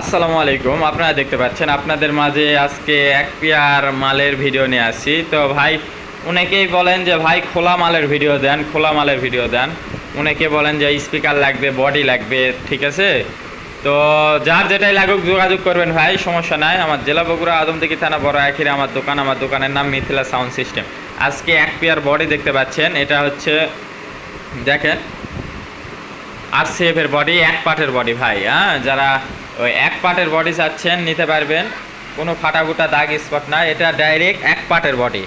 আসসালামু আলাইকুম। আপনারা দেখতে পাচ্ছেন, আপনাদের মাঝে আজকে এক পেয়ার মালের ভিডিও নিয়ে আসি তো ভাই, অনেকেই বলেন যে, ভাই, খোলা মালের ভিডিও দেন, খোলা মালের ভিডিও দেন। অনেকে বলেন যে, স্পিকার লাগবে, বডি লাগবে, ঠিক আছে? তো যার যেটাই লাগুক, যোগাযোগ করবেন ভাই, সমস্যা নাই। আমার জেলা বগুড়া আদমদিঘি থানা বড় আখিরে, আমার দোকান, আমার দোকানের নাম মিথিলা সাউন্ড সিস্টেম। আজকে এক পেয়ার বডি দেখতে পাচ্ছেন, এটা হচ্ছে, দেখেন আর সেফের বডি এক পার্টের বডি ভাই হ্যাঁ? যারা ওই এক পার্টের বডি চাচ্ছেন, নিতে পারবেন। কোনো ফাটাফুটা দাগ স্পট না, এটা ডাইরেক্ট এক পার্টের বডি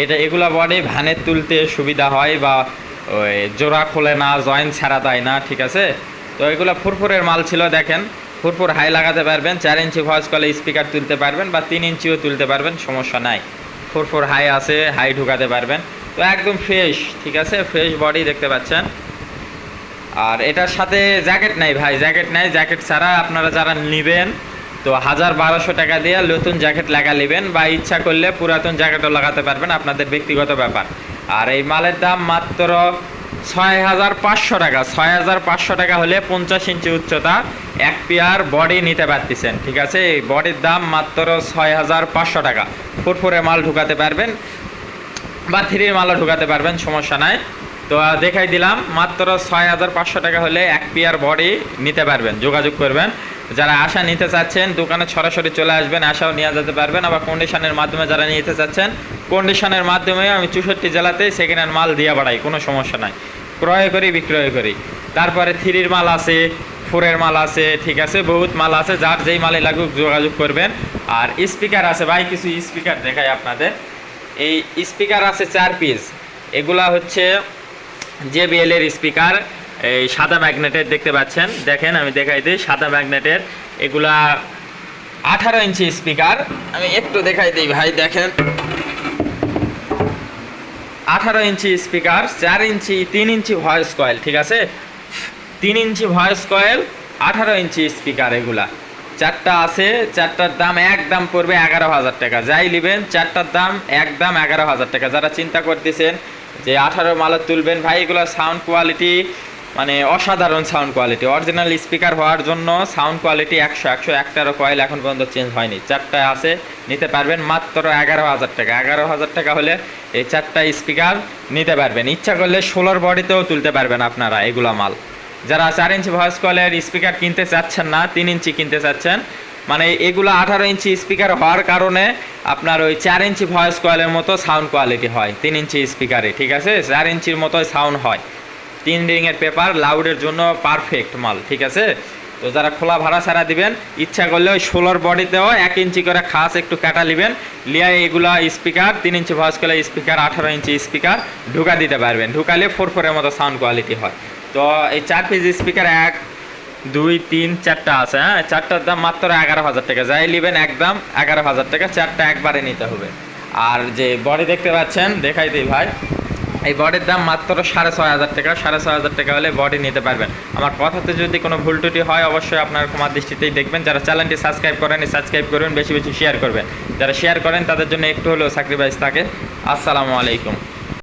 এটা, এগুলো বডি ভ্যানের তুলতে সুবিধা হয় বা ওই জোড়া খোলে না জয়েন্ট ছাড়া দেয় না, ঠিক আছে? তো এগুলো ফুরফুরের মাল ছিল, দেখেন। ফুরফুর হাই লাগাতে পারবেন, চার ইঞ্চি ভয়েস কলে স্পিকার তুলতে পারবেন বা তিন ইঞ্চিও তুলতে পারবেন, সমস্যা নাই। ফুরফুর হাই আছে হাই ঢুকাতে পারবেন। তো একদম ফ্রেশ ঠিক আছে? ফ্রেশ বডি দেখতে পাচ্ছেন। আর এটার সাথে জ্যাকেট নাই ভাই, জ্যাকেট নাই। জ্যাকেট ছাড়া আপনারা যারা নেবেন, তো হাজার বারোশো টাকা দিয়ে নতুন জ্যাকেট লাগা নেবেন বা ইচ্ছা করলে পুরাতন জ্যাকেটও লাগাতে পারবেন, আপনাদের ব্যক্তিগত ব্যাপার। আর এই মালের দাম মাত্র ছয় হাজার পাঁচশো টাকা। ছয় হাজার পাঁচশো টাকা হলে পঞ্চাশ ইঞ্চি উচ্চতা, এক পেয়ার বডি নিতে পারতেছেন, ঠিক আছে? এই বডির দাম মাত্র ছয় হাজার পাঁচশো টাকা। ফুরফুরে মাল ঢুকাতে পারবেন বা থ্রির মালও ঢুকাতে পারবেন, সমস্যা নাই। তো দেখাই দিলাম, মাত্র ছয় হাজার পাঁচশো টাকা হলে এক পিয়ার বডি নিতে পারবেন, যোগাযোগ করবেন। যারা আশা নিতে চাচ্ছেন, দোকানে সরাসরি চলে আসবেন, আশাও নিয়ে যেতে পারবেন। আবার কন্ডিশনের মাধ্যমে যারা নিতে চাচ্ছেন কন্ডিশনের মাধ্যমে আমি চৌষট্টি জেলাতেই সেকেন্ড হ্যান্ড মাল দিয়ে বাড়াই, কোনো সমস্যা নাই। ক্রয় করি, বিক্রয় করি। তারপরে থ্রির মাল আছে, ফোরের মাল আছে, ঠিক আছে, বহুত মাল আছে, যার যেই মালে লাগুক যোগাযোগ করবেন। আর স্পিকার আছে, ভাই, কিছু স্পিকার দেখাই আপনাদের। এই স্পিকার আছে চার পিস এগুলা হচ্ছে জেবিএল এর স্পিকার এই সাদা ম্যাগনেটের দেখতে পাচ্ছেন। দেখেন, আমি দেখাই দিই, সাদা ম্যাগনেটের এগুলা আঠারো ইঞ্চি স্পিকার আমি একটু দেখাই দিই, ভাই, দেখেন। আঠারো ইঞ্চি স্পিকার চার ইঞ্চি, তিন ইঞ্চি ভয়েস কয়েল ঠিক আছে? তিন ইঞ্চি ভয়েস কয়েল আঠারো ইঞ্চি স্পিকার এগুলা। চারটা আছে, চারটার দাম একদম পড়বে এগারো হাজার টাকা। যাই নেবেন, চারটার দাম একদম এগারো হাজার টাকা। যারা চিন্তা করতেছেন যে আঠারো মালত তুলবেন ভাই, এগুলো সাউন্ড কোয়ালিটি মানে অসাধারণ সাউন্ড কোয়ালিটি অরিজিনাল স্পিকার হওয়ার জন্য সাউন্ড কোয়ালিটি একশো একশো একটারও কয়েল এখন পর্যন্ত চেঞ্জ হয়নি। চারটা আছে, নিতে পারবেন মাত্র এগারো হাজার টাকা। এগারো হাজার টাকা হলে এই চারটা স্পিকার নিতে পারবেন। ইচ্ছা করলে ষোলোর বডিতেও তুলতে পারবেন আপনারা এগুলা মাল। যারা চার ইঞ্চি ভয়েস কলের স্পিকার কিনতে চাচ্ছেন না, তিন ইঞ্চি কিনতে চাচ্ছেন মানে এগুলো আঠারো ইঞ্চি স্পিকার হওয়ার কারণে আপনার ওই চার ইঞ্চি ভয়েস কয়েলের মতো সাউন্ড কোয়ালিটি হয়, তিন ইঞ্চি স্পিকারে ঠিক আছে? চার ইঞ্চির মতোই সাউন্ড হয়। তিন রিংয়ের পেপার লাউডের জন্য পারফেক্ট মাল, ঠিক আছে? তো যারা খোলা ভাড়া ছাড়া দিবেন, ইচ্ছা করলে ওই ষোলোর বডিতেও এক ইঞ্চি করে খাস একটু কাটা নেবেন লিয়া এগুলা স্পিকার তিন ইঞ্চি ভয়েস কলের স্পিকার আঠারো ইঞ্চি স্পিকার ঢুকা দিতে পারবেন। ঢুকালে ফোর ফোরের মতো সাউন্ড কোয়ালিটি হয়। তো এই চার পিস স্পিকার এক দুই, তিন, চারটা আছে হ্যাঁ? চারটার দাম মাত্র এগারো হাজার টাকা। যাই নেবেন একদম এগারো হাজার টাকা, চারটা একবারে নিতে হবে। আর যে বডি দেখতে পাচ্ছেন, দেখাই দিই ভাই, এই বডির দাম মাত্র সাড়ে ছয় হাজার টাকা। সাড়ে ছয় হাজার টাকা হলে বডি নিতে পারবেন। আমার কথাতে যদি কোনো ভুল ত্রুটি হয়, অবশ্যই আপনার ক্ষমার দৃষ্টিতেই দেখবেন। যারা চ্যানেলটি সাবস্ক্রাইব করেন সাবস্ক্রাইব করবেন বেশি বেশি শেয়ার করবেন। যারা শেয়ার করেন, তাদের জন্য একটু হলেও স্যাক্রিফাইস থাকে। আসসালামু আলাইকুম।